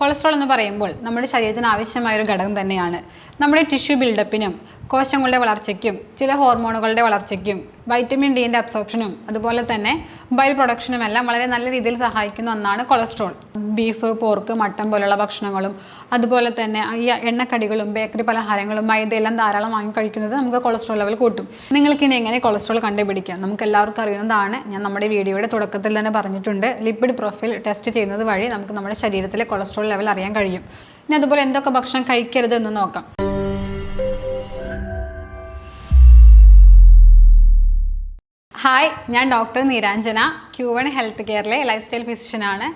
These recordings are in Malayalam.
കൊളസ്ട്രോൾ എന്ന് പറയുമ്പോൾ നമ്മുടെ ശരീരത്തിന് ആവശ്യമായ ഒരു ഘടകം തന്നെയാണ്. നമ്മുടെ ടിഷ്യൂ ബിൽഡപ്പിനും കോശങ്ങളുടെ വളർച്ചയ്ക്കും ചില ഹോർമോണുകളുടെ വളർച്ചയ്ക്കും വൈറ്റമിൻ ഡിന്റെ അബ്സോർപ്ഷനും അതുപോലെ തന്നെ ബൈൽ പ്രൊഡക്ഷനും എല്ലാം വളരെ നല്ല രീതിയിൽ സഹായിക്കുന്ന ഒന്നാണ് കൊളസ്ട്രോൾ. ബീഫ് പോർക്ക് മട്ടൻ പോലുള്ള ഭക്ഷണങ്ങളും അതുപോലെ തന്നെ ഈ എണ്ണക്കടികളും ബേക്കറി പലഹാരങ്ങളും മൈദയെല്ലാം ധാരാളം വാങ്ങി കഴിക്കുന്നത് നമുക്ക് കൊളസ്ട്രോൾ ലെവൽ കൂട്ടും. നിങ്ങൾക്കിനി എങ്ങനെ കൊളസ്ട്രോൾ കണ്ടുപിടിക്കാം? നമുക്ക് എല്ലാവർക്കും അറിയുന്നതാണ്. ഞാൻ നമ്മുടെ വീഡിയോയുടെ തുടക്കത്തിൽ തന്നെ പറഞ്ഞിട്ടുണ്ട്. ലിപ്പിഡ് പ്രൊഫൈൽ ടെസ്റ്റ് ചെയ്യുന്നത് വഴി നമുക്ക് നമ്മുടെ ശരീരത്തിലെ കൊളസ്ട്രോൾ ലെവൽ അറിയാൻ കഴിയും. ഇനി അതുപോലെ എന്തൊക്കെ ഭക്ഷണം കഴിക്കരുത് എന്ന് നോക്കാം. ഹായ് ഞാൻ doctor Neeranjana Q one health കെയറിലെ life style ഫിസിഷ്യനാണ്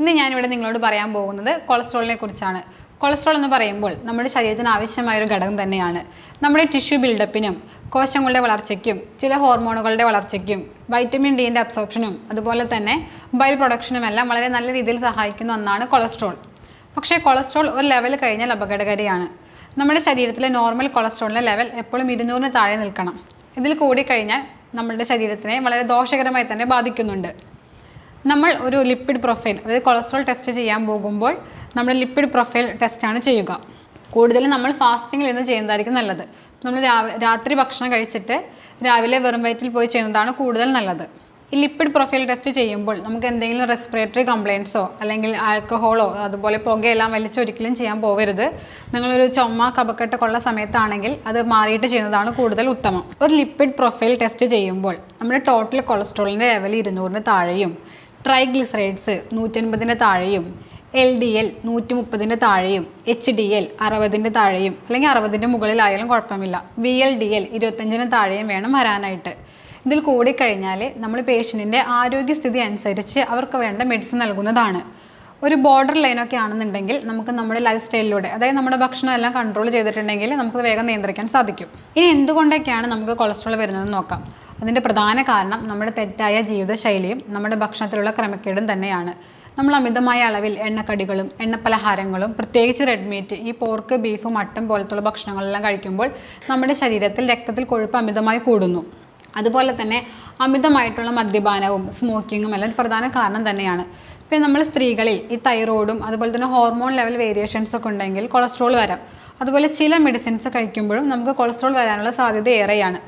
ഇന്ന് ഞാനിവിടെ നിങ്ങളോട് പറയാൻ പോകുന്നത് കൊളസ്ട്രോളിനെ കുറിച്ചാണ്. കൊളസ്ട്രോൾ എന്ന് പറയുമ്പോൾ നമ്മുടെ ശരീരത്തിന് ആവശ്യമായ ഒരു ഘടകം തന്നെയാണ്. നമ്മുടെ ടിഷ്യൂ ബിൽഡപ്പിനും കോശങ്ങളുടെ വളർച്ചയ്ക്കും ചില ഹോർമോണുകളുടെ വളർച്ചയ്ക്കും വൈറ്റമിൻ ഡിന്റെ അബ്സോർപ്ഷനും അതുപോലെ തന്നെ ബൈൽ പ്രൊഡക്ഷനും എല്ലാം വളരെ നല്ല രീതിയിൽ സഹായിക്കുന്ന ഒന്നാണ് കൊളസ്ട്രോൾ പക്ഷേ കൊളസ്ട്രോൾ ഒരു ലെവൽ കഴിഞ്ഞാൽ അപകടകാരിയാണ്. നമ്മുടെ ശരീരത്തിലെ നോർമൽ കൊളസ്ട്രോളിന്റെ ലെവൽ എപ്പോഴും ഇരുന്നൂറിന് താഴെ നിൽക്കണം. ഇതിൽ കൂടി കഴിഞ്ഞാൽ നമ്മളുടെ ശരീരത്തിനെ വളരെ ദോഷകരമായി തന്നെ ബാധിക്കുന്നുണ്ട്. നമ്മൾ ഒരു ലിപ്പിഡ് പ്രൊഫൈൽ അതായത് കൊളസ്ട്രോൾ ടെസ്റ്റ് ചെയ്യാൻ പോകുമ്പോൾ നമ്മൾ ലിപ്പിഡ് പ്രൊഫൈൽ ടെസ്റ്റാണ് ചെയ്യുക. കൂടുതലും നമ്മൾ ഫാസ്റ്റിങ്ങിൽ നിന്ന് ചെയ്യുന്നതായിരിക്കും നല്ലത്. നമ്മൾ രാത്രി ഭക്ഷണം കഴിച്ചിട്ട് രാവിലെ വെറും വയറ്റിൽ പോയി ചെയ്യുന്നതാണ് കൂടുതൽ നല്ലത്. ഈ ലിപ്പിഡ് പ്രൊഫൈൽ ടെസ്റ്റ് ചെയ്യുമ്പോൾ നമുക്ക് എന്തെങ്കിലും റെസ്പിറേറ്ററി കംപ്ലയിൻസോ അല്ലെങ്കിൽ ആൽക്കഹോളോ അതുപോലെ പുകയെല്ലാം വലിച്ചൊരിക്കലും ചെയ്യാൻ പോകരുത് നിങ്ങളൊരു ചുമ കൊള്ള സമയത്താണെങ്കിൽ അത് മാറിയിട്ട് ചെയ്യുന്നതാണ് കൂടുതൽ ഉത്തമം. ഒരു ലിപ്പിഡ് പ്രൊഫൈൽ ടെസ്റ്റ് ചെയ്യുമ്പോൾ നമ്മുടെ ടോട്ടൽ കൊളസ്ട്രോളിന്റെ ലെവൽ ഇരുന്നൂറിന് താഴെയും ട്രൈഗ്ലിസറൈഡ്സ് നൂറ്റൻപതിന് താഴെയും എൽ ഡി എൽ നൂറ്റി മുപ്പതിന്റെ താഴെയും എച്ച് ഡി എൽ അറുപതിന്റെ താഴെയും അല്ലെങ്കിൽ അറുപതിന്റെ മുകളിലായാലും കുഴപ്പമില്ല. വി എൽ ഡി എൽ ഇരുപത്തഞ്ചിന് താഴെയും വേണം വരാനായിട്ട്. ഇതിൽ കൂടിക്കഴിഞ്ഞാൽ നമ്മൾ പേഷ്യന്റിന്റെ ആരോഗ്യസ്ഥിതി അനുസരിച്ച് അവർക്ക് വേണ്ട മെഡിസിൻ നൽകുന്നതാണ്. ഒരു ബോർഡർ ലൈനൊക്കെ ആണെന്നുണ്ടെങ്കിൽ നമുക്ക് നമ്മുടെ ലൈഫ് സ്റ്റൈലിലൂടെ അതായത് നമ്മുടെ ഭക്ഷണം എല്ലാം കൺട്രോൾ ചെയ്തിട്ടുണ്ടെങ്കിൽ നമുക്ക് വേഗം നിയന്ത്രിക്കാൻ സാധിക്കും. ഇനി എന്തുകൊണ്ടൊക്കെയാണ് നമുക്ക് കൊളസ്ട്രോൾ വരുന്നതെന്ന് നോക്കാം. അതിന്റെ പ്രധാന കാരണം നമ്മുടെ തെറ്റായ ജീവിതശൈലിയും നമ്മുടെ ഭക്ഷണത്തിലുള്ള ക്രമക്കേടും തന്നെയാണ്. നമ്മൾ അമിതമായ അളവിൽ എണ്ണക്കടികളും എണ്ണപ്പലഹാരങ്ങളും പ്രത്യേകിച്ച് റെഡ് മീറ്റ് ഈ പോർക്ക് ബീഫ് മട്ടൻ പോലത്തുള്ള ഭക്ഷണങ്ങളെല്ലാം കഴിക്കുമ്പോൾ നമ്മുടെ ശരീരത്തിൽ രക്തത്തിൽ കൊഴുപ്പ് അമിതമായി കൂടുന്നു. അതുപോലെ തന്നെ അമിതമായിട്ടുള്ള മദ്യപാനവും സ്മോക്കിങ്ങും എല്ലാം പ്രധാന കാരണം തന്നെയാണ്. പിന്നെ നമ്മൾ സ്ത്രീകളിൽ ഈ തൈറോയിഡും അതുപോലെ തന്നെ ഹോർമോൺ ലെവൽ വേരിയേഷൻസ് ഒക്കെ ഉണ്ടെങ്കിൽ കൊളസ്ട്രോൾ വരാം. അതുപോലെ ചില മെഡിസിൻസ് കഴിക്കുമ്പോഴും നമുക്ക് കൊളസ്ട്രോൾ വരാനുള്ള സാധ്യത ഏറെയാണ്.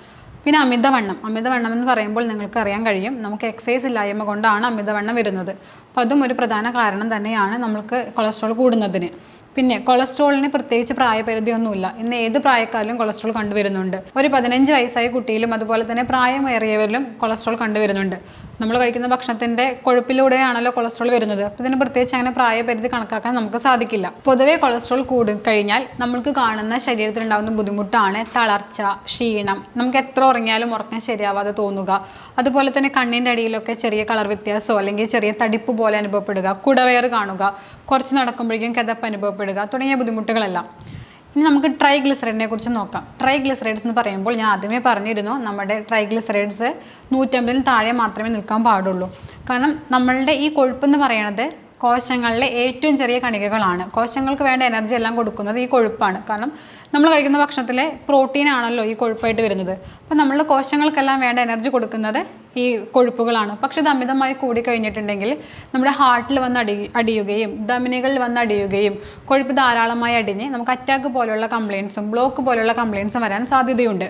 പിന്നെ അമിതവണ്ണം. അമിതവണ്ണം എന്ന് പറയുമ്പോൾ നിങ്ങൾക്ക് അറിയാൻ കഴിയും. നമുക്ക് എക്സസൈസ് ഇല്ലായ്മ കൊണ്ടാണ് അമിതവണ്ണം വരുന്നത്. അപ്പോൾ അതും ഒരു പ്രധാന കാരണം തന്നെയാണ് നമുക്ക് കൊളസ്ട്രോൾ കൂടുന്നതിന്. പിന്നെ കൊളസ്ട്രോളിന് പ്രത്യേകിച്ച് പ്രായപരിധിയൊന്നുമില്ല. ഇന്ന് ഏത് പ്രായക്കാരിലും കൊളസ്ട്രോൾ കണ്ടുവരുന്നുണ്ട്. ഒരു പതിനഞ്ച് വയസ്സായ കുട്ടിയിലും അതുപോലെ തന്നെ പ്രായമേറിയവരിലും കൊളസ്ട്രോൾ കണ്ടുവരുന്നുണ്ട്. നമ്മൾ കഴിക്കുന്ന ഭക്ഷണത്തിന്റെ കൊഴുപ്പിലൂടെയാണല്ലോ കൊളസ്ട്രോൾ വരുന്നത്. അപ്പൊ ഇതിന് പ്രത്യേകിച്ച് അങ്ങനെ പ്രായപരിധി കണക്കാക്കാൻ നമുക്ക് സാധിക്കില്ല. പൊതുവേ കൊളസ്ട്രോൾ കൂടി കഴിഞ്ഞാൽ നമ്മൾക്ക് കാണുന്ന ശരീരത്തിൽ ഉണ്ടാകുന്ന ബുദ്ധിമുട്ടാണ് തളർച്ച ക്ഷീണം. നമുക്ക് എത്ര ഉറങ്ങിയാലും ഉറക്കം ശരിയാവാതെ തോന്നുക. അതുപോലെ തന്നെ കണ്ണിന്റെ അടിയിലൊക്കെ ചെറിയ കളർ വ്യത്യാസമോ അല്ലെങ്കിൽ ചെറിയ തടിപ്പ് പോലെ അനുഭവപ്പെടുക. കുടവയർ കാണുക. കുറച്ച് നടക്കുമ്പോഴേക്കും കിതപ്പ് അനുഭവപ്പെടുക. തുടങ്ങിയ ബുദ്ധിമുട്ടുകളെല്ലാം. ഇനി നമുക്ക് ട്രൈഗ്ലിസറൈഡിനെ കുറിച്ച് നോക്കാം. ട്രൈഗ്ലിസറൈഡ്സ് എന്ന് പറയുമ്പോൾ ഞാൻ ആദ്യമേ പറഞ്ഞിരുന്നു നമ്മുടെ ട്രൈഗ്ലിസറൈഡ്സ് നൂറ്റമ്പതിന് താഴെ മാത്രമേ നിൽക്കാൻ പാടുള്ളൂ. കാരണം നമ്മളുടെ ഈ കൊഴുപ്പ് എന്ന് പറയണത് കോശങ്ങളിലെ ഏറ്റവും ചെറിയ കണികകളാണ്. കോശങ്ങൾക്ക് വേണ്ട എനർജി എല്ലാം കൊടുക്കുന്നത് ഈ കൊഴുപ്പാണ്. കാരണം നമ്മൾ കഴിക്കുന്ന ഭക്ഷണത്തിലെ പ്രോട്ടീൻ ആണല്ലോ ഈ കൊഴുപ്പായിട്ട് വരുന്നത്. അപ്പോൾ നമ്മൾ കോശങ്ങൾക്കെല്ലാം വേണ്ട എനർജി കൊടുക്കുന്നത് ഈ കൊഴുപ്പുകളാണ്. പക്ഷെ ഇത് അമിതമായി കൂടിക്കഴിഞ്ഞിട്ടുണ്ടെങ്കിൽ നമ്മുടെ ഹാർട്ടിൽ വന്ന് അടി അടിയുകയും ധമനികളിൽ വന്ന് അടിയുകയും കൊഴുപ്പ് ധാരാളമായി അടിഞ്ഞ് നമുക്ക് അറ്റാക്ക് പോലുള്ള കംപ്ലയിൻസും ബ്ലോക്ക് പോലുള്ള കംപ്ലയിൻസും വരാൻ സാധ്യതയുണ്ട്.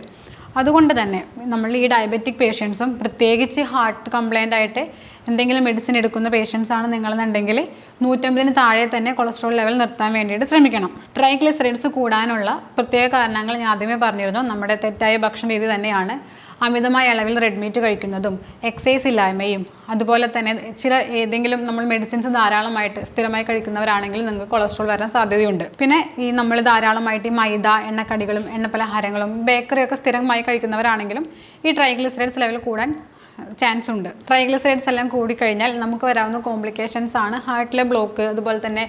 അതുകൊണ്ട് തന്നെ നമ്മൾ ഈ ഡയബറ്റിക് പേഷ്യൻസും പ്രത്യേകിച്ച് ഹാർട്ട് കംപ്ലൈന്റ് ആയിട്ട് എന്തെങ്കിലും മെഡിസിൻ എടുക്കുന്ന പേഷ്യൻസ് ആണ് നിങ്ങളെന്നുണ്ടെങ്കിൽ നൂറ്റമ്പതിന് താഴെ തന്നെ കൊളസ്ട്രോൾ ലെവൽ നിർത്താൻ വേണ്ടിയിട്ട് ശ്രമിക്കണം. ട്രൈഗ്ലിസറൈഡ്സ് കൂടാനുള്ള പ്രത്യേക കാരണങ്ങൾ ഞാൻ ആദ്യമേ പറഞ്ഞിരുന്നു. നമ്മുടെ തെറ്റായ ഭക്ഷണ രീതി തന്നെയാണ്. അമിതമായ അളവിൽ റെഡ് മീറ്റ് കഴിക്കുന്നതും എക്സൈസ് ഇല്ലായ്മയും അതുപോലെ തന്നെ ചില ഏതെങ്കിലും നമ്മൾ മെഡിസിൻസ് ധാരാളമായിട്ട് സ്ഥിരമായി കഴിക്കുന്നവരാണെങ്കിൽ നിങ്ങൾക്ക് കൊളസ്ട്രോൾ വരാൻ സാധ്യതയുണ്ട്. പിന്നെ ഈ നമ്മൾ ധാരാളമായിട്ട് ഈ മൈദ എണ്ണക്കടികളും എണ്ണപ്പലഹാരങ്ങളും ബേക്കറിയൊക്കെ സ്ഥിരമായി കഴിക്കുന്നവരാണെങ്കിലും ഈ ട്രൈഗ്ലിസറൈഡ്സ് ലെവൽ കൂടാൻ ചാൻസ് ഉണ്ട്. ട്രൈഗ്ലിസറൈഡ്സ് എല്ലാം കൂടിക്കഴിഞ്ഞാൽ നമുക്ക് വരാവുന്ന കോംപ്ലിക്കേഷൻസ് ആണ് ഹാർട്ടിലെ ബ്ലോക്ക് അതുപോലെ തന്നെ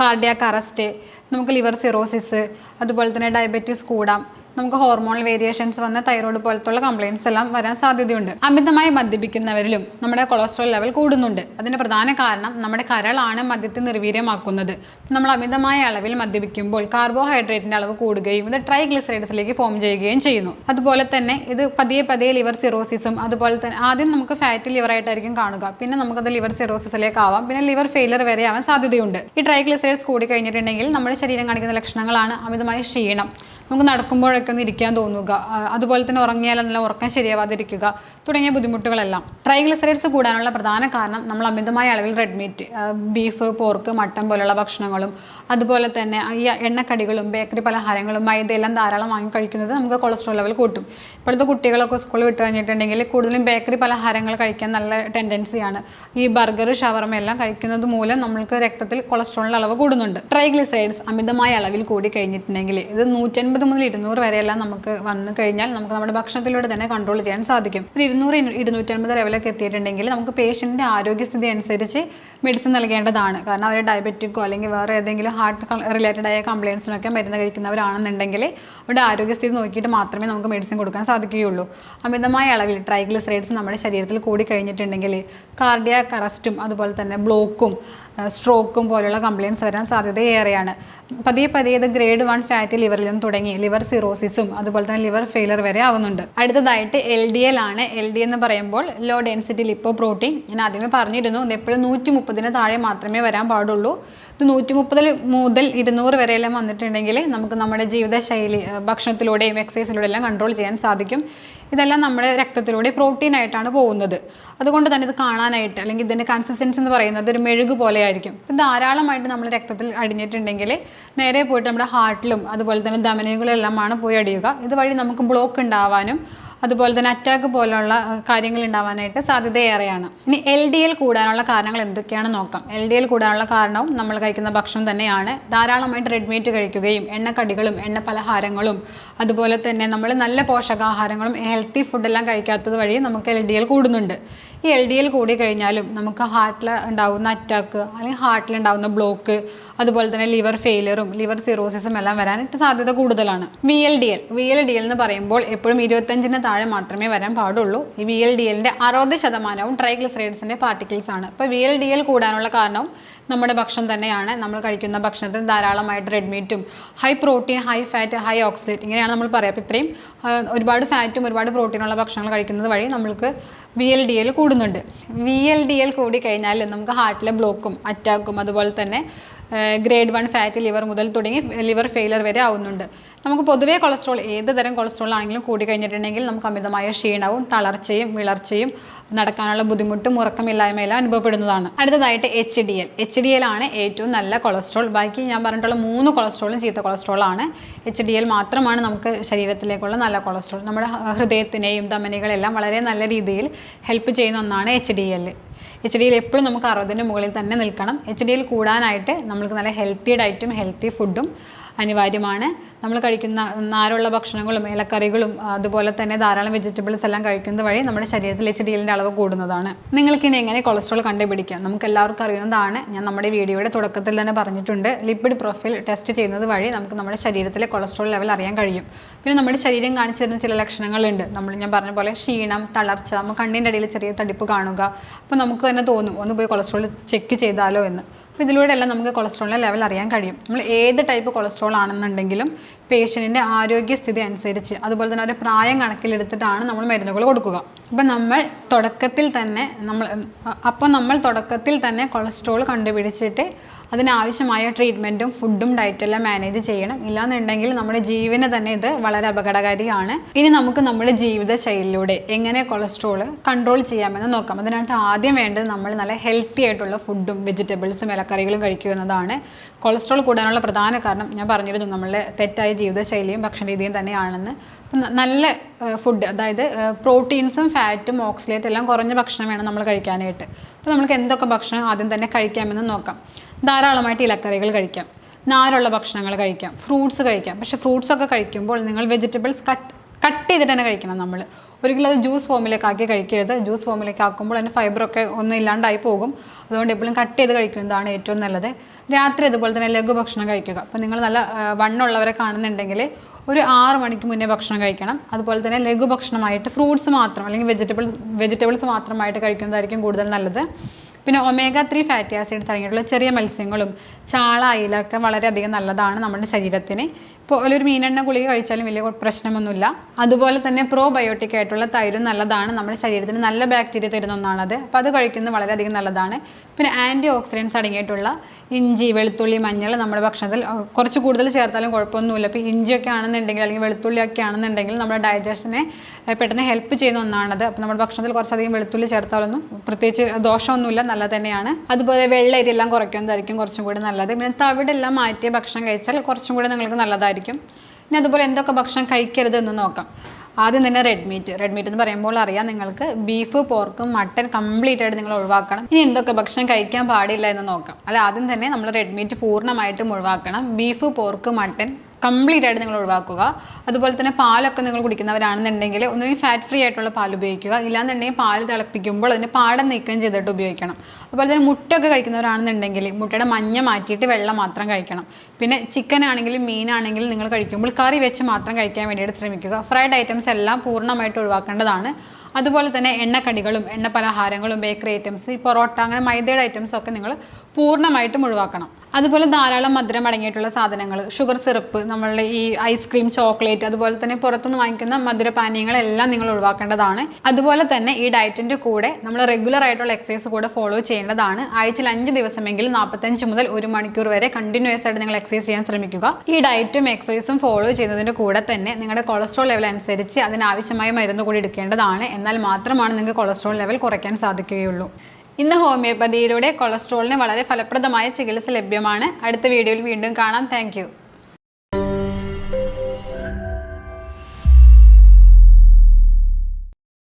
കാർഡിയാക്ക് അറസ്റ്റ് നമുക്ക് ലിവർ സിറോസിസ് അതുപോലെ തന്നെ ഡയബറ്റീസ് കൂടാം. നമുക്ക് ഹോർമോണൽ വേരിയേഷൻസ് വന്ന തൈറോയ്ഡ് പോലത്തുള്ള കംപ്ലയിൻസ് എല്ലാം വരാൻ സാധ്യതയുണ്ട്. അമിതമായി മദ്യപിക്കുന്നവരിലും നമ്മുടെ കൊളസ്ട്രോൾ ലെവൽ കൂടുന്നുണ്ട്. അതിന്റെ പ്രധാന കാരണം നമ്മുടെ കരളാണ് മദ്യത്തെ നിർവീര്യമാക്കുന്നത്. നമ്മൾ അമിതമായ അളവിൽ മദ്യപിക്കുമ്പോൾ കാർബോഹൈഡ്രേറ്റിന്റെ അളവ് കൂടുകയും ഇത് ട്രൈഗ്ലിസറൈഡ്സിലേക്ക് ഫോം ചെയ്യുകയും ചെയ്യുന്നു. അതുപോലെ തന്നെ ഇത് പതിയെ പതിയെ ലിവർ സിറോസിസും അതുപോലെ തന്നെ ആദ്യം നമുക്ക് ഫാറ്റി ലിവർ ആയിട്ടായിരിക്കും കാണുക. പിന്നെ നമുക്കത് ലിവർ സിറോസിസിലേക്ക് ആവാം. പിന്നെ ലിവർ ഫെയിലർ വരെ ആവാൻ സാധ്യതയുണ്ട്. ഈ ട്രൈഗ്ലിസറൈഡ്സ് കൂടി കഴിഞ്ഞിട്ടുണ്ടെങ്കിൽ നമ്മുടെ ശരീരം കാണിക്കുന്ന ലക്ഷണങ്ങളാണ് അമിതമായ ക്ഷീണം. നമുക്ക് നടക്കുമ്പോഴൊക്കെ ഒന്ന് ഇരിക്കാൻ തോന്നുക. അതുപോലെ തന്നെ ഉറങ്ങിയാൽ നല്ല ഉറക്കം ശരിയാവാതിരിക്കുക തുടങ്ങിയ ബുദ്ധിമുട്ടുകളെല്ലാം. ട്രൈഗ്ലിസറൈഡ്സ് കൂടാനുള്ള പ്രധാന കാരണം നമ്മൾ അമിതമായ അളവിൽ red meat beef pork mutton പോലുള്ള ഭക്ഷണങ്ങളും അതുപോലെ തന്നെ ഈ എണ്ണക്കടികളും ബേക്കറി പലഹാരങ്ങളും മൈദയെല്ലാം ധാരാളം വാങ്ങി കഴിക്കുന്നത് നമുക്ക് കൊളസ്ട്രോൾ ലെവൽ കൂട്ടും. ഇപ്പോഴത്തെ കുട്ടികളൊക്കെ സ്കൂളിൽ വിട്ട് കഴിഞ്ഞിട്ടുണ്ടെങ്കിൽ കൂടുതലും ബേക്കറി പലഹാരങ്ങൾ കഴിക്കാൻ നല്ല ടെൻഡൻസിയാണ് ഈ ബർഗർ ഷവർമ എല്ലാം കഴിക്കുന്നത് മൂലം നമ്മൾക്ക് രക്തത്തിൽ കൊളസ്ട്രോളിന്റെ അളവ് കൂടുന്നുണ്ട്. ട്രൈഗ്ലിസൈഡ്സ് അമിതമായ അളവിൽ കൂടി കഴിഞ്ഞിട്ടുണ്ടെങ്കിൽ ഇത് നൂറ്റൻപത് മുതൽ ഇരുന്നൂറ് വരെയെല്ലാം നമുക്ക് വന്നു കഴിഞ്ഞാൽ നമുക്ക് നമ്മുടെ ഭക്ഷണത്തിലൂടെ തന്നെ കൺട്രോൾ ചെയ്യാൻ സാധിക്കും. ഒരു ഇരുന്നൂറ് ഇരുന്നൂറ്റമ്പത് ലെവലൊക്കെ എത്തിയിട്ടുണ്ടെങ്കിൽ നമുക്ക് പേഷ്യന്റെ ആരോഗ്യസ്ഥിതി അനുസരിച്ച് മെഡിസിൻ നൽകേണ്ടതാണ്. കാരണം അവർ ഡയബറ്റിക്കോ അല്ലെങ്കിൽ വേറെ ഏതെങ്കിലും ഹാർട്ട് റിലേറ്റഡ് ആയ കംപ്ലയിൻസിനൊക്കെ മരുന്ന് കഴിക്കുന്നവരാണെന്നുണ്ടെങ്കിൽ അവരുടെ ആരോഗ്യസ്ഥിതി നോക്കിയിട്ട് മാത്രമേ നമുക്ക് മെഡിസിൻ കൊടുക്കാൻ സാധിക്കുകയുള്ളൂ. അമിതമായ അളവിൽ ട്രൈഗ്ലിസറൈഡ്സ് നമ്മുടെ ശരീരത്തിൽ കൂടി കഴിഞ്ഞിട്ടുണ്ടെങ്കിൽ കാർഡിയാക് അറസ്റ്റും അതുപോലെ തന്നെ ബ്ലോക്കും സ്ട്രോക്കും പോലുള്ള കംപ്ലയിൻസ് വരാൻ സാധ്യത ഏറെയാണ്. പതിയെ പതിയെ ഇത് ഗ്രേഡ് വൺ ഫാറ്റി ലിവറിൽ നിന്ന് തുടങ്ങി ലിവർ സിറോസിസും അതുപോലെ തന്നെ ലിവർ ഫെയിലർ വരെ ആവുന്നുണ്ട്. അടുത്തതായിട്ട് എൽ ഡി എൽ ആണ്. എൽ ഡി എന്ന് പറയുമ്പോൾ ലോ ഡെൻസിറ്റി ലിപ്പോ പ്രോട്ടീൻ ഞാൻ ആദ്യമേ പറഞ്ഞിരുന്നു ഇത് എപ്പോഴും നൂറ്റി മുപ്പതിന് താഴെ മാത്രമേ വരാൻ പാടുള്ളൂ. ഇത് നൂറ്റി മുപ്പതിൽ മുതൽ ഇരുന്നൂറ് വരെയെല്ലാം വന്നിട്ടുണ്ടെങ്കിൽ നമുക്ക് നമ്മുടെ ജീവിതശൈലി ഭക്ഷണത്തിലൂടെയും എക്സസൈസിലൂടെയും കൺട്രോൾ ചെയ്യാൻ സാധിക്കും. ഇതെല്ലാം നമ്മുടെ രക്തത്തിലൂടെ പ്രോട്ടീൻ ആയിട്ടാണ് പോകുന്നത്. അതുകൊണ്ട് തന്നെ ഇത് കാണാനായിട്ട് അല്ലെങ്കിൽ ഇതിന്റെ കൺസിസ്റ്റൻസി എന്ന് പറയുന്നത് ഒരു മെഴുക് പോലെ ആയിരിക്കും ഇത് ധാരാളമായിട്ട് നമ്മൾ രക്തത്തിൽ അടിഞ്ഞിട്ടുണ്ടെങ്കിൽ നേരെ പോയിട്ട് നമ്മുടെ ഹാർട്ടിലും അതുപോലെ തന്നെ ധമനികളിലെല്ലാമാണ് പോയി അടിയുക. ഇതുവഴി നമുക്ക് ബ്ലോക്ക് ഉണ്ടാവാനും അതുപോലെ തന്നെ അറ്റാക്ക് പോലുള്ള കാര്യങ്ങൾ ഉണ്ടാവാനായിട്ട് സാധ്യതയേറെയാണ്. ഇനി എൽ ഡി എൽ കൂടാനുള്ള കാരണങ്ങൾ എന്തൊക്കെയാണെന്ന് നോക്കാം. എൽ ഡി എൽ കൂടാനുള്ള കാരണവും നമ്മൾ കഴിക്കുന്ന ഭക്ഷണം തന്നെയാണ്. ധാരാളമായിട്ട് റെഡ് മീറ്റ് കഴിക്കുകയും എണ്ണക്കടികളും എണ്ണ പലഹാരങ്ങളും അതുപോലെ തന്നെ നമ്മൾ നല്ല പോഷകാഹാരങ്ങളും ഹെൽത്തി ഫുഡെല്ലാം കഴിക്കാത്തത് വഴി നമുക്ക് എൽ ഡി എൽ കൂടുന്നുണ്ട്. ഈ എൽ ഡി എൽ കൂടി കഴിഞ്ഞാലും നമുക്ക് ഹാർട്ടിൽ ഉണ്ടാകുന്ന അറ്റാക്ക് അല്ലെങ്കിൽ ഹാർട്ടിൽ ഉണ്ടാകുന്ന ബ്ലോക്ക് അതുപോലെ തന്നെ ലിവർ ഫെയിലിയറും ലിവർ സിറോസിസും എല്ലാം വരാനായിട്ട് സാധ്യത കൂടുതലാണ്. V L D L V L D L എന്ന് പറയുമ്പോൾ എപ്പോഴും ഇരുപത്തഞ്ചിന് താഴെ മാത്രമേ വരാൻ പാടുള്ളൂ. ഈ വി എൽ ഡി എല്ലിന്റെ അറുപത് ശതമാനവും ട്രൈഗ്ലിസറൈഡ്സിന്റെ പാർട്ടിക്കിൾസ് ആണ്. അപ്പോൾ വി എൽ ഡി എൽ കൂടാനുള്ള കാരണവും നമ്മുടെ ഭക്ഷണം തന്നെയാണ്. നമ്മൾ കഴിക്കുന്ന ഭക്ഷണത്തിൽ ധാരാളമായിട്ട് red മീറ്റും high protein high fat high oxidate ഇങ്ങനെയാണ് നമ്മൾ പറയുക അപ്പോൾ ഇത്രയും ഒരുപാട് ഫാറ്റും ഒരുപാട് പ്രോട്ടീനുള്ള ഭക്ഷണങ്ങൾ കഴിക്കുന്നത് വഴി നമ്മൾക്ക് വി എൽ ഡി എൽ കൂടുന്നുണ്ട്. വി എൽ ഡി എൽ കൂടി കഴിഞ്ഞാൽ നമുക്ക് ഹാർട്ടിലെ ബ്ലോക്കും അറ്റാക്കും അതുപോലെ തന്നെ ഗ്രേഡ് വൺ ഫാറ്റി ലിവർ മുതൽ തുടങ്ങി ലിവർ ഫെയിലർ വരെ ആവുന്നുണ്ട്. നമുക്ക് പൊതുവേ കൊളസ്ട്രോൾ ഏത് തരം കൊളസ്ട്രോൾ ആണെങ്കിലും കൂടി കഴിഞ്ഞിട്ടുണ്ടെങ്കിൽ നമുക്ക് അമിതമായ ക്ഷീണവും തളർച്ചയും വിളർച്ചയും നടക്കാനുള്ള ബുദ്ധിമുട്ടും ഉറക്കമില്ലായ്മയെല്ലാം അനുഭവപ്പെടുന്നതാണ്. അടുത്തതായിട്ട് H D L H D L ആണ് ഏറ്റവും നല്ല കൊളസ്ട്രോൾ ബാക്കി ഞാൻ പറഞ്ഞിട്ടുള്ള മൂന്ന് കൊളസ്ട്രോളും ചീത്ത കൊളസ്ട്രോളാണ് എച്ച് ഡി എൽ മാത്രമാണ് നമുക്ക് ശരീരത്തിലേക്കുള്ള നല്ല കൊളസ്ട്രോൾ നമ്മുടെ ഹൃദയത്തിനെയും ധമനികളെല്ലാം വളരെ നല്ല രീതിയിൽ ഹെൽപ്പ് ചെയ്യുന്ന ഒന്നാണ് എച്ച് ഡി എൽ എച്ച് ഡിയിൽ എപ്പോഴും നമുക്ക് അറുപതിന്റെ മുകളിൽ തന്നെ നിൽക്കണം. എച്ച് ഡിയിൽ കൂടാനായിട്ട് നമ്മൾക്ക് നല്ല ഹെൽത്തി ഡയറ്റും ഹെൽത്തി ഫുഡും അനിവാര്യമാണ്. നമ്മൾ കഴിക്കുന്ന നാരുള്ള ഭക്ഷണങ്ങളും ഇലക്കറികളും അതുപോലെ തന്നെ ധാരാളം വെജിറ്റബിൾസ് എല്ലാം കഴിക്കുന്നത് വഴി നമ്മുടെ ശരീരത്തിൽ എച്ച് ഡി എല്ലിന്റെ അളവ് കൂടുന്നതാണ്. നിങ്ങൾക്കിനി എങ്ങനെ കൊളസ്ട്രോൾ കണ്ടുപിടിക്കാം? നമുക്ക് എല്ലാവർക്കും അറിയുന്നതാണ്. ഞാൻ നമ്മുടെ വീഡിയോയുടെ തുടക്കത്തിൽ തന്നെ പറഞ്ഞിട്ടുണ്ട്. ലിപ്പിഡ് പ്രൊഫൈൽ ടെസ്റ്റ് ചെയ്യുന്നത് വഴി നമുക്ക് നമ്മുടെ ശരീരത്തിലെ കൊളസ്ട്രോൾ ലെവൽ അറിയാൻ കഴിയും. പിന്നെ നമ്മുടെ ശരീരം കാണിച്ചു തരുന്ന ചില ലക്ഷണങ്ങളുണ്ട്. നമ്മൾ ഞാൻ പറഞ്ഞ പോലെ ക്ഷീണം തളർച്ച നമുക്ക് കണ്ണിന്റെ അടിയിൽ ചെറിയ തടിപ്പ് കാണുക. അപ്പോൾ നമുക്ക് തന്നെ തോന്നും ഒന്ന് പോയി കൊളസ്ട്രോൾ ചെക്ക് ചെയ്താലോ എന്ന്. അപ്പോൾ ഇതിലൂടെ എല്ലാം നമുക്ക് കൊളസ്ട്രോളിന്റെ ലെവൽ അറിയാൻ കഴിയും. നമ്മൾ ഏത് ടൈപ്പ് കൊളസ്ട്രോൾ ആണെന്നുണ്ടെങ്കിലും പേഷ്യന്റിന്റെ ആരോഗ്യസ്ഥിതി അനുസരിച്ച് അതുപോലെ തന്നെ അവരുടെ പ്രായം കണക്കിലെടുത്തിട്ടാണ് നമ്മൾ മരുന്നുകൾ കൊടുക്കുക. അപ്പം നമ്മൾ തുടക്കത്തിൽ തന്നെ നമ്മൾ അപ്പോൾ നമ്മൾ തുടക്കത്തിൽ തന്നെ കൊളസ്ട്രോൾ കണ്ടുപിടിച്ചിട്ട് അതിനാവശ്യമായ ട്രീറ്റ്മെന്റും ഫുഡും ഡയറ്റെല്ലാം മാനേജ് ചെയ്യണം. ഇല്ലാന്നുണ്ടെങ്കിൽ നമ്മുടെ ജീവന് തന്നെ ഇത് വളരെ അപകടകാരിയാണ്. ഇനി നമുക്ക് നമ്മുടെ ജീവിതശൈലിയിലൂടെ എങ്ങനെ കൊളസ്ട്രോൾ കൺട്രോൾ ചെയ്യാമെന്ന് നോക്കാം. അതിനായിട്ട് ആദ്യം വേണ്ടത് നമ്മൾ നല്ല ഹെൽത്തി ആയിട്ടുള്ള ഫുഡും വെജിറ്റബിൾസും ഇലക്കറികളും കഴിക്കുക എന്നതാണ്. കൊളസ്ട്രോൾ കൂടാനുള്ള പ്രധാന കാരണം ഞാൻ പറഞ്ഞിരുന്നു നമ്മളുടെ തെറ്റായ ജീവിതശൈലിയും ഭക്ഷണരീതിയും തന്നെയാണെന്ന്. നല്ല ഫുഡ് അതായത് പ്രോട്ടീൻസും ഫാറ്റും ഓക്സിലേറ്റ് എല്ലാം കുറഞ്ഞ ഭക്ഷണം വേണം നമ്മൾ കഴിക്കാനായിട്ട്. അപ്പോൾ നമുക്ക് എന്തൊക്കെ ഭക്ഷണം ആദ്യം തന്നെ കഴിക്കാമെന്ന് നോക്കാം. ധാരാളമായിട്ട് ഇലക്കറികൾ കഴിക്കാം. നാരുള്ള ഭക്ഷണങ്ങൾ കഴിക്കാം. ഫ്രൂട്ട്സ് കഴിക്കാം. പക്ഷേ ഫ്രൂട്ട്സൊക്കെ കഴിക്കുമ്പോൾ നിങ്ങൾ വെജിറ്റബിൾസ് കട്ട് കട്ട് ചെയ്തിട്ട് തന്നെ കഴിക്കണം നമ്മൾ. ഒരിക്കലും അത് ജ്യൂസ് ഫോമിലേക്ക് ആക്കി കഴിക്കരുത്. ജ്യൂസ് ഫോമിലേക്ക് ആക്കുമ്പോൾ അതിന്റെ ഫൈബറൊക്കെ ഒന്നും ഇല്ലാണ്ടായി പോകും. അതുകൊണ്ട് എപ്പോഴും കട്ട് ചെയ്ത് കഴിക്കുന്നതാണ് ഏറ്റവും നല്ലത്. രാത്രി അതുപോലെ തന്നെ ലഘു ഭക്ഷണം കഴിക്കുക. അപ്പോൾ നിങ്ങൾ നല്ല വണ്ണുള്ളവരെ കാണുന്നുണ്ടെങ്കിൽ ഒരു ആറ് മണിക്ക് മുന്നേ ഭക്ഷണം കഴിക്കണം. അതുപോലെ തന്നെ ലഘു ഭക്ഷണമായിട്ട് ഫ്രൂട്ട്സ് മാത്രം അല്ലെങ്കിൽ വെജിറ്റബിൾ വെജിറ്റബിൾസ് മാത്രമായിട്ട് കഴിക്കുന്നതായിരിക്കും കൂടുതൽ നല്ലത്. പിന്നെ ഒമേഗ ത്രീ ഫാറ്റി ആസിഡ്സ് അടങ്ങിയിട്ടുള്ള ചെറിയ മത്സ്യങ്ങളും ചാള അയിലൊക്കെ വളരെയധികം നല്ലതാണ് നമ്മുടെ ശരീരത്തിന്. ഇപ്പോൾ ഒരു മീനെണ്ണ ഗുളിക കഴിച്ചാലും വലിയ പ്രശ്നമൊന്നുമില്ല. അതുപോലെ തന്നെ പ്രോബയോട്ടിക് ആയിട്ടുള്ള തൈരും നല്ലതാണ്. നമ്മുടെ ശരീരത്തിന് നല്ല ബാക്ടീരിയ തരുന്ന ഒന്നാണത്. അപ്പോൾ അത് കഴിക്കുന്നത് വളരെയധികം നല്ലതാണ്. പിന്നെ ആന്റി ഓക്സിഡൻസ് അടങ്ങിയിട്ടുള്ള ഇഞ്ചി വെളുത്തുള്ളി മഞ്ഞൾ നമ്മുടെ ഭക്ഷണത്തിൽ കുറച്ച് കൂടുതൽ ചേർത്താലും കുഴപ്പമൊന്നുമില്ല. ഇപ്പോൾ ഇഞ്ചിയൊക്കെ ആണെന്നുണ്ടെങ്കിൽ അല്ലെങ്കിൽ വെളുത്തുള്ളി ഒക്കെ ആണെന്നുണ്ടെങ്കിൽ നമ്മുടെ ഡൈജഷനെ പെട്ടെന്ന് ഹെൽപ്പ് ചെയ്യുന്ന ഒന്നാണത്. അപ്പോൾ നമ്മുടെ ഭക്ഷണത്തിൽ കുറച്ചധികം വെളുത്തുള്ളി ചേർത്താലൊന്നും പ്രത്യേകിച്ച് ദോഷമൊന്നുമില്ല. നല്ല തന്നെയാണ്. അതുപോലെ വെള്ളരി എല്ലാം കുറയ്ക്കുന്നതായിരിക്കും കുറച്ചും കൂടി നല്ലത്. പിന്നെ തവിടെല്ലാം മാറ്റിയ ഭക്ഷണം കഴിച്ചാൽ കുറച്ചും കൂടി നിങ്ങൾക്ക് നല്ലതായിരിക്കും. ഇനി അതുപോലെ എന്തൊക്കെ ഭക്ഷണം കഴിക്കരുതെന്ന് നോക്കാം. ആദ്യം തന്നെ റെഡ് മീറ്റ് റെഡ് മീറ്റ് എന്ന് പറയുമ്പോൾ അറിയാം നിങ്ങൾക്ക് ബീഫ് പോർക്കും മട്ടൻ കംപ്ലീറ്റ് ആയിട്ട് നിങ്ങൾ ഒഴിവാക്കണം. ഇനി എന്തൊക്കെ ഭക്ഷണം കഴിക്കാൻ പാടില്ല എന്ന് നോക്കാം. അല്ല ആദ്യം തന്നെ നമ്മൾ റെഡ് മീറ്റ് പൂർണമായിട്ടും ഒഴിവാക്കണം. ബീഫ് പോർക്ക് മട്ടൻ കംപ്ലീറ്റ് ആയിട്ട് നിങ്ങൾ ഒഴിവാക്കുക. അതുപോലെ തന്നെ പാലൊക്കെ നിങ്ങൾ കുടിക്കുന്നവരാണെന്നുണ്ടെങ്കിൽ ഒന്നുകിൽ ഫാറ്റ് ഫ്രീ ആയിട്ടുള്ള പാൽ ഉപയോഗിക്കുക. ഇല്ലാന്നുണ്ടെങ്കിൽ പാൽ തിളപ്പിക്കുമ്പോൾ അതിന് പാടം നീക്കം ചെയ്തിട്ട് ഉപയോഗിക്കണം. അതുപോലെ തന്നെ മുട്ടയൊക്കെ കഴിക്കുന്നവരാണെന്നുണ്ടെങ്കിൽ മുട്ടയുടെ മഞ്ഞ മാറ്റിയിട്ട് വെള്ളം മാത്രം കഴിക്കണം. പിന്നെ ചിക്കൻ ആണെങ്കിലും മീനാണെങ്കിലും നിങ്ങൾ കഴിക്കുമ്പോൾ കറി വെച്ച് മാത്രം കഴിക്കാൻ വേണ്ടിയിട്ട് ശ്രമിക്കുക. ഫ്രൈഡ് ഐറ്റംസ് എല്ലാം പൂർണമായിട്ട് ഒഴിവാക്കേണ്ടതാണ്. അതുപോലെ തന്നെ എണ്ണക്കടികളും എണ്ണ പലഹാരങ്ങളും ബേക്കറി ഐറ്റംസ് ഈ പൊറോട്ട അങ്ങനെ മൈദയുടെ ഐറ്റംസ് ഒക്കെ നിങ്ങൾ പൂർണമായിട്ടും ഒഴിവാക്കണം. അതുപോലെ ധാരാളം മധുരം അടങ്ങിയിട്ടുള്ള സാധനങ്ങൾ ഷുഗർ സിറപ്പ് നമ്മളുടെ ഈ ഐസ്ക്രീം ചോക്ലേറ്റ് അതുപോലെ തന്നെ പുറത്തുനിന്ന് വാങ്ങിക്കുന്ന മധുരപാനീയങ്ങളെല്ലാം നിങ്ങൾ ഒഴിവാക്കേണ്ടതാണ്. അതുപോലെ തന്നെ ഈ ഡയറ്റിന്റെ കൂടെ നമ്മൾ റെഗുലർ ആയിട്ടുള്ള എക്സസൈസ് കൂടെ ഫോളോ ചെയ്യേണ്ടതാണ്. ആഴ്ചയിൽ അഞ്ച് ദിവസമെങ്കിലും നാൽപ്പത്തഞ്ച് മുതൽ ഒരു മണിക്കൂർ വരെ കണ്ടിന്യൂസ് ആയിട്ട് നിങ്ങൾ എക്സസൈസ് ചെയ്യാൻ ശ്രമിക്കുക. ഈ ഡയറ്റും എക്സസൈസും ഫോളോ ചെയ്യുന്നതിന്റെ കൂടെ തന്നെ നിങ്ങളുടെ കൊളസ്ട്രോൾ ലെവൽ അനുസരിച്ച് അതിനാവശ്യമായ മരുന്ന് കൂടി എടുക്കേണ്ടതാണ് എന്നാൽ മാത്രമാണ് നിങ്ങൾക്ക് കൊളസ്ട്രോൾ ലെവൽ കുറയ്ക്കാൻ സാധിക്കുകയുള്ളൂ. ഇന്ന് ഹോമിയോപ്പതിയിലൂടെ കൊളസ്ട്രോളിന് വളരെ ഫലപ്രദമായ ചികിത്സ ലഭ്യമാണ്. അടുത്ത വീഡിയോയിൽ വീണ്ടും കാണാം. താങ്ക്